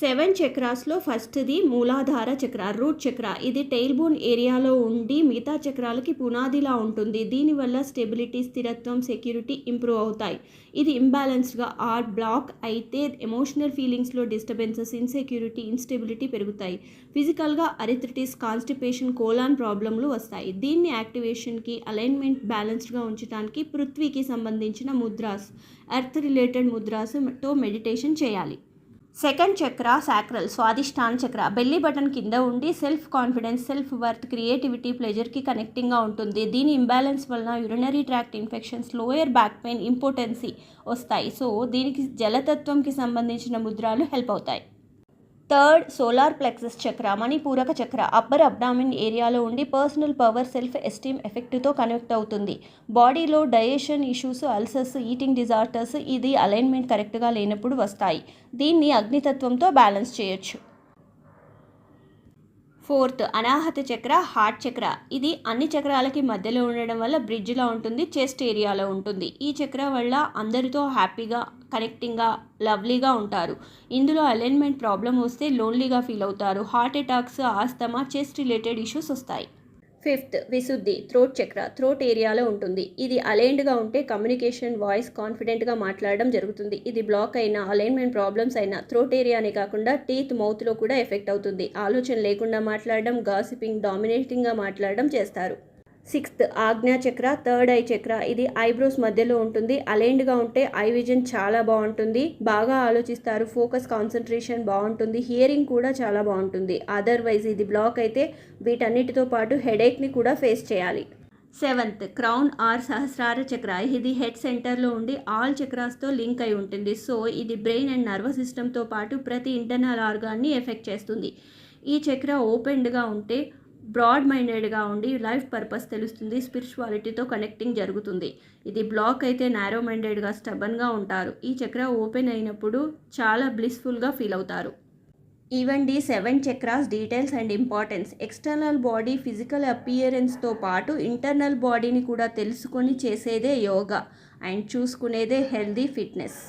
Seven చక్రాస్లో ఫస్ట్ది మూలాధార చక్ర రూట్ చక్ర. ఇది టెయిల్ బోన్ ఏరియాలో ఉండి మిగతా చక్రాలకి పునాదిలా ఉంటుంది. దీనివల్ల స్టెబిలిటీ స్థిరత్వం సెక్యూరిటీ ఇంప్రూవ్ అవుతాయి. ఇది ఇంబ్యాలెన్స్డ్గా ఆర్ బ్లాక్ అయితే ఎమోషనల్ ఫీలింగ్స్లో డిస్టర్బెన్సెస్ ఇన్సెక్యూరిటీ ఇన్స్టెబిలిటీ పెరుగుతాయి. ఫిజికల్గా అరిథ్రిటిస్ కాన్స్టిపేషన్ కోలాన్ ప్రాబ్లంలు వస్తాయి. దీన్ని యాక్టివేషన్కి అలైన్మెంట్ బ్యాలెన్స్డ్గా ఉంచడానికి పృథ్వీకి సంబంధించిన ముద్రాస్ ఎర్త్ రిలేటెడ్ ముద్రాస్తో మెడిటేషన్ చేయాలి. Second chakra sacral Swadhisthan chakra. Belly button కింద ఉండి self confidence self worth creativity ప్లెజర్కి కనెక్టింగ్గా ఉంటుంది. దీని ఇంబ్యాలెన్స్ వలన urinary tract infections lower back pain impotency వస్తాయి. సో దీనికి జలతత్వంకి సంబంధించిన ముద్రాలు హెల్ప్ అవుతాయి. Third solar plexus chakra Manipuraka chakra upper abdomen ఏరియాలో ఉండి పర్సనల్ పవర్ సెల్ఫ్ ఎస్టీమ్ ఎఫెక్ట్తో కనెక్ట్ అవుతుంది. బాడీలో డయేషన్ ఇష్యూస్ అల్సర్స్ ఈటింగ్ డిజార్టర్స్ ఇది అలైన్మెంట్ కరెక్ట్గా లేనప్పుడు వస్తాయి. దీన్ని అగ్నితత్వంతో బ్యాలెన్స్ చేయొచ్చు. ఫోర్త్ అనాహత చక్ర హార్ట్ చక్ర. ఇది అన్ని చక్రాలకి మధ్యలో ఉండడం వల్ల బ్రిడ్జ్లా ఉంటుంది చెస్ట్ ఏరియాలో ఉంటుంది. ఈ చక్ర వల్ల అందరితో హ్యాపీగా కనెక్టింగ్గా లవ్లీగా ఉంటారు. ఇందులో అలైన్మెంట్ ప్రాబ్లం వస్తే లోన్లీగా ఫీల్ అవుతారు. Heart attacks asthma chest related issues వస్తాయి. Fifth Vishuddhi throat chakra throat ఏరియాలో ఉంటుంది. ఇది అలైన్డ్గా ఉంటే కమ్యూనికేషన్ వాయిస్ కాన్ఫిడెంట్గా మాట్లాడడం జరుగుతుంది. ఇది బ్లాక్ అయినా అలైన్మెంట్ ప్రాబ్లమ్స్ అయినా థ్రోట్ ఏరియానే కాకుండా టీత్ మౌత్లో కూడా ఎఫెక్ట్ అవుతుంది. ఆలోచన లేకుండా మాట్లాడడం గాసిపింగ్ డామినేటింగ్గా మాట్లాడడం చేస్తారు. సిక్స్త్ ఆజ్ఞా చక్ర థర్డ్ ఐ చక్ర. ఇది ఐబ్రోస్ మధ్యలో ఉంటుంది. అలైన్డ్గా ఉంటే ఐ విజన్ చాలా బాగుంటుంది. బాగా ఆలోచిస్తారు. ఫోకస్ కాన్సన్ట్రేషన్ బాగుంటుంది. హియరింగ్ కూడా చాలా బాగుంటుంది. అదర్వైజ్ ఇది బ్లాక్ అయితే వీటన్నిటితో పాటు హెడేక్ని కూడా ఫేస్ చేయాలి. సెవెంత్ క్రౌన్ ఆర్ సహస్రార చక్ర. ఇది హెడ్ సెంటర్లో ఉండి ఆల్ చక్రాస్తో లింక్ అయి ఉంటుంది. సో ఇది బ్రెయిన్ అండ్ నర్వస్ సిస్టమ్తో పాటు ప్రతి ఇంటర్నల్ ఆర్గాన్ని ఎఫెక్ట్ చేస్తుంది. ఈ చక్ర ఓపెన్డ్గా ఉంటే బ్రాడ్ మైండెడ్గా ఉండి లైఫ్ పర్పస్ తెలుస్తుంది స్పిరిచువాలిటీతో కనెక్టింగ్ జరుగుతుంది. ఇది బ్లాక్ అయితే నారో మైండెడ్గా స్టబన్గా ఉంటారు. ఈ చక్ర ఓపెన్ అయినప్పుడు చాలా బ్లిస్ఫుల్గా ఫీల్ అవుతారు. Even the seven chakras details and importance. External body physical అపియరెన్స్తో పాటు ఇంటర్నల్ బాడీని కూడా తెలుసుకొని చేసేదే యోగా అండ్ చూసుకునేదే హెల్దీ ఫిట్నెస్.